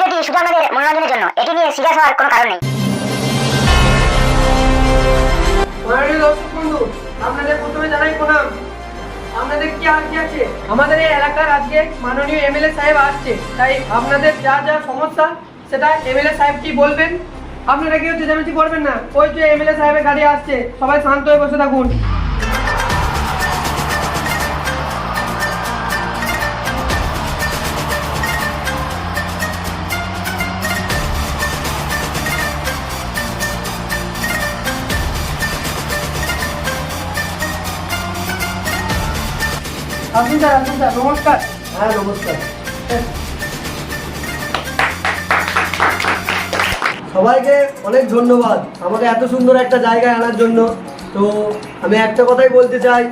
ভিডিওটি শুধু আমাদের মনোরঞ্জনের জন্য, এটি নিয়ে সিরিয়াস হওয়ার কোনো কারণ নেই। আপনাদের প্রথমে জানাই প্রণাম। আপনাদের কি আজকে আছে? আমাদের এই এলাকার আজকে মাননীয় এমএলএ সাহেব আসছে। তাই আপনাদের যা যা সমস্যা, সেটা এমএলএ সাহেব বলবেন? আপনারা কেউ চেঁচামেচি করবেন না। ওই যে এমএলএ সাহেবের গাড়ি আসছে, সবাই শান্ত হয়ে বসে থাকুন। আসুন স্যার আসুন স্যার নমস্কার। হ্যাঁ নমস্কার। সবাইকে অনেক ধন্যবাদ। আমাকে এত সুন্দর একটা জায়গায় আনার জন্য। তো আমি একটা কথাই বলতে চাই।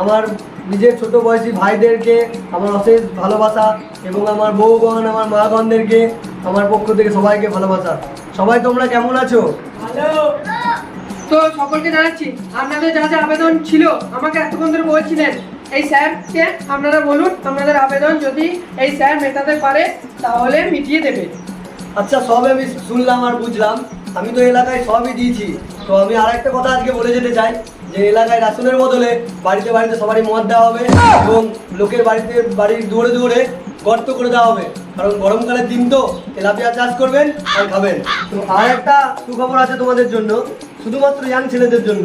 আমার নিজের ছোট বয়সী ভাইদেরকে আমার অশেষ ভালোবাসা এবং আমার বউগণ আমার মা মাগণদেরকে আমার পক্ষ থেকে সবাইকে ভালোবাসা। সবাই তোমরা কেমন আছো? তো সকলকে জানাচ্ছি আপনাদের যা যা আবেদন ছিল আমাকে এতক্ষণ ধরে বলছিলেন। এই স্যারকে আপনারা বলুন, আপনাদের আবেদন যদি এই স্যার মেটাতে পারে, তাহলে মিটিয়ে দেবে। আচ্ছা সবে আমি শুনলাম আর বুঝলাম। আমি তো এলাকায় সবই দিয়েছি। তো আমি আর একটা কথা আজকে বলে যেতে চাই, যে এলাকায় রাশনের বদলে বাড়িতে বাড়িতে সবারই মদ দেওয়া হবে এবং লোকের বাড়িতে বাড়ির দৌড়ে দৌড়ে গর্ত করে দেওয়া হবে। কারণ গরমকালের দিন তো তেলাপিয়া চাষ করবেন আর খাবেন। তো আর একটা সুখবর আছে তোমাদের জন্য, শুধুমাত্র ইয়াং ছেলেদের জন্য।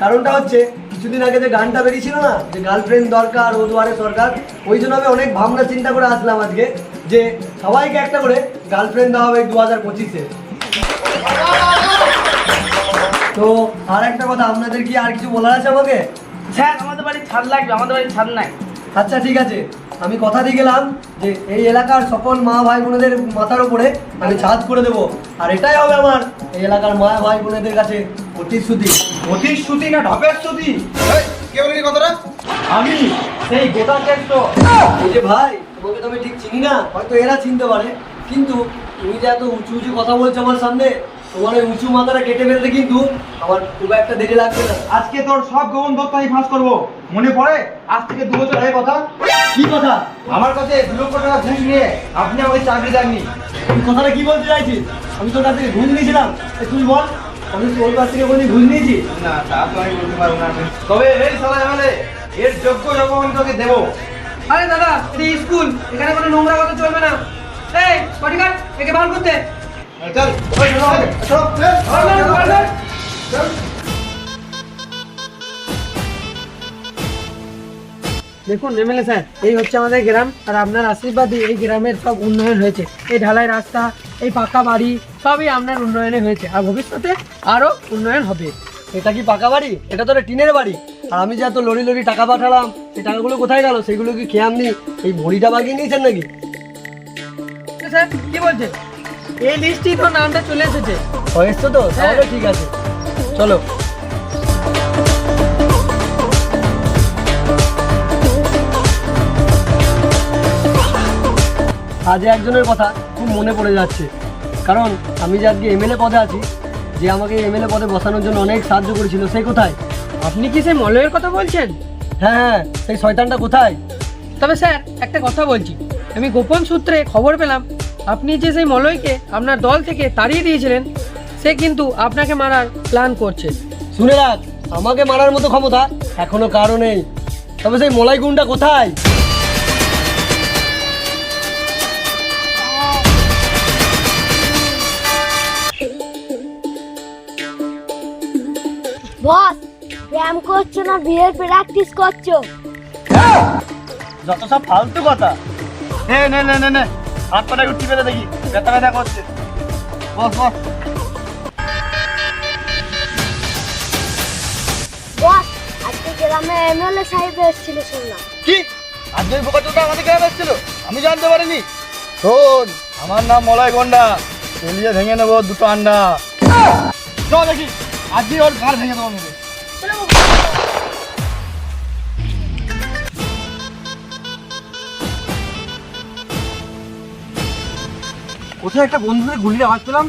কারণটা হচ্ছে কিছুদিন আগে যে গানটা বেরিয়েছিল না যে গার্লফ্রেন্ড দরকার ও দুয়ারে সরকার ওই জন্য আমি অনেক ভাবনা চিন্তা করে আসলাম আজকে যে সবাইকে একটা করে গার্লফ্রেন্ড দেওয়া হবে দু হাজার পঁচিশে। তো আর একটা কথা আপনাদের কি আর কিছু বলার আছে আমাকে? স্যার আমাদের বাড়ি ছাদ লাগবে আমাদের বাড়ি ছাদ নাই। আচ্ছা ঠিক আছে। আমি কথা দিয়ে গেলাম যে এই এলাকার সকল মা ভাই বোনেদের মাথার উপরে আমি ছাদ করে দেবো। আর এটাই হবে আমার এই এলাকার মা ভাই বোনেদের কাছে প্রতিশ্রুতি প্রতিশ্রুতি না ঢপের শ্রুতি? কে বলিনি কথাটা? আমি সেই গোটা এই যে ভাই তোমাকে তো আমি ঠিক চিনি না হয়তো এরা চিনতে পারে। কিন্তু তুমি যে এত উঁচু উঁচু কথা বলছো আমার সামনে তোমার ওই উঁচু মাথাটা কেটে ফেলতে কিন্তু আমার খুব একটা দেরি লাগবে না। আজকে তোর সব গোপন তথ্য আমি ফাঁস করব। মনে পড়ে? আজ থেকে দু বছর আগে কথা? কি কথা? আমার কাছে দু লক্ষ টাকা ঘুষ নিয়ে আপনি আমাকে চাকরি দেননি। তুই কথাটা কি বলতে চাইছিস? আমি তোর কাছ ঘুষ নিয়েছিলাম। তুই বল। আমি তোর কাছ থেকে বলি ঘুষ নিয়েছি না তা তো আমি বলতে পারব না তবে এই সালা এমএলএ এর যোগ্য আমি তোকে দেবো আরে দাদা এটা স্কুল এখানে কোনো নোংরা কথা চলবে না এই বডিগার্ড একে বার করতে চল চল চলো, দেখুন এমএলএ স্যার এই হচ্ছে আমাদের গ্রাম আর আপনার আশীর্বাদে এই গ্রামের সব উন্নয়ন হয়েছে। এই ঢালাই রাস্তা এই পাকা বাড়ি সবই আপনার উন্নয়নে হয়েছে আর ভবিষ্যতে আরও উন্নয়ন হবে। এটা কি পাকা বাড়ি? এটা তো টিনের বাড়ি। আর আমি যে এত লড়ি লড়ি টাকা পাঠালাম সেই টাকাগুলো কোথায় গেল? সেগুলো কি খেয়ে আপনি এই ভড়িটা বাগিয়ে নিয়েছেন নাকি? স্যার কি বলছে? এই লিস্টই তো নামটা চলে এসেছে। হয়েছে তো? তাহলে ঠিক আছে। চলো। আজ একজনের কথা খুব মনে পড়ে যাচ্ছে। কারণ আমি যে আজকে এমএলএ পদে আছি যে আমাকে এমএলএ পদে বসানোর জন্য অনেক সাহায্য করেছিল সে কোথায়? আপনি কি সেই মলয়ের কথা বলছেন? হ্যাঁ হ্যাঁ সেই শয়তানটা কোথায়? তবে স্যার একটা কথা বলছি। আমি গোপন সূত্রে খবর পেলাম আপনি যে সেই মলয়কে আপনার দল থেকে তাড়িয়ে দিয়েছিলেন সে কিন্তু আপনাকে মারার প্ল্যান করছে। শুনে রাখ আমাকে মারার মতো ক্ষমতা এখনও কারও নেই। তবে সেই মলাই গুণটা কোথায়? ব্যায়াম করছ না বিয়ের প্র্যাকটিস করছ? যত সব ফালতু কথা। নে নে নে নে নে। হাত পাটা একটু টিপে দেখি ব্যথা ব্যথা করছে। বস বস। বস আজকে গ্রামে এমএলএ সাহেব এসেছিল শুনলাম। কি? আজকে আমাদের গ্রামে এসেছিল? আমি জানতে পারিনি। শোন আমার নাম মলয় গন্ডা। ভেঙে নেব দুটো আন্ডা। চল দেখি আজকে ওর ঘর ভেঙে দেবো মিলে কোথায় একটা বন্ধুদের গুলির আওয়াজ পেলাম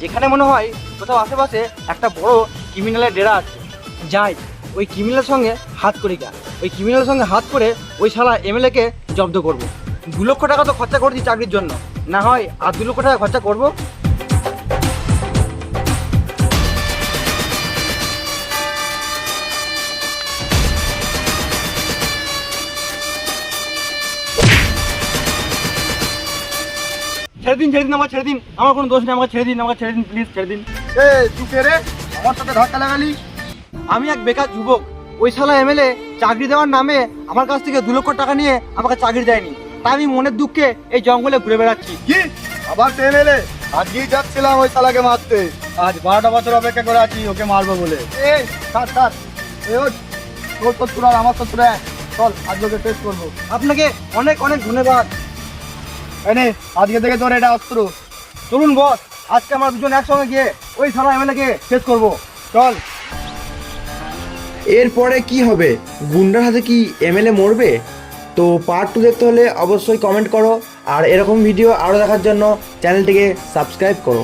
যেখানে মনে হয় কোথাও আশেপাশে একটা বড় ক্রিমিনালের ডেরা আছে। যাই, ওই ক্রিমিনালের সঙ্গে হাত করি গা। ওই ক্রিমিনালের সঙ্গে হাত করে ওই শালা এমএলএকে জব্দ করব। দু লক্ষ টাকা তো খরচা করছি চাকরির জন্য। না হয় আর দু লক্ষ টাকা খরচা করব? ছেড়ে দিন ছেড়ে দিন আমাকে ছেড়ে দিন। আমার কোনো দোষ নেই আমাকে ছেড়ে দিন আমাকে ছেড়ে দিন প্লিজ ছেড়ে দিন। এ তুই রে আমার সাথে ধাক্কা লাগালি। আমি এক বেকার যুবক। ওই শালা এমএলএ চাকরি দেওয়ার নামে আমার কাছ থেকে দু লক্ষ টাকা নিয়ে আমাকে চাকরি দেয়নি। তাই আমি মনের দুঃখে এই জঙ্গলে ঘুরে বেড়াচ্ছি। কি? আবার তো এমএলএ? আজকেই যাচ্ছিলাম ওই শালাকে মারতে। আজ বারোটা বছর অপেক্ষা করে আছি ওকে মারবো বলে। এই থাক থাক এই ওঠ। তোর আমার শত্রু এক চল আজ ওকে টেস্ট করব। আপনাকে অনেক অনেক ধন্যবাদ। এনে আজকে থেকে তোর এটা অস্ত্র। চলুন বস, আজকে আমরা দুজন একসঙ্গে গিয়ে ওই শালা এমএলএকে শেষ করব। চল। এরপরে কি হবে? গুন্ডার হাতে কি এমএলএ মরবে? তো পার্ট টু দেখতে হলে অবশ্যই কমেন্ট করো। আর এরকম ভিডিও আরও দেখার জন্য চ্যানেলটিকে সাবস্ক্রাইব করো।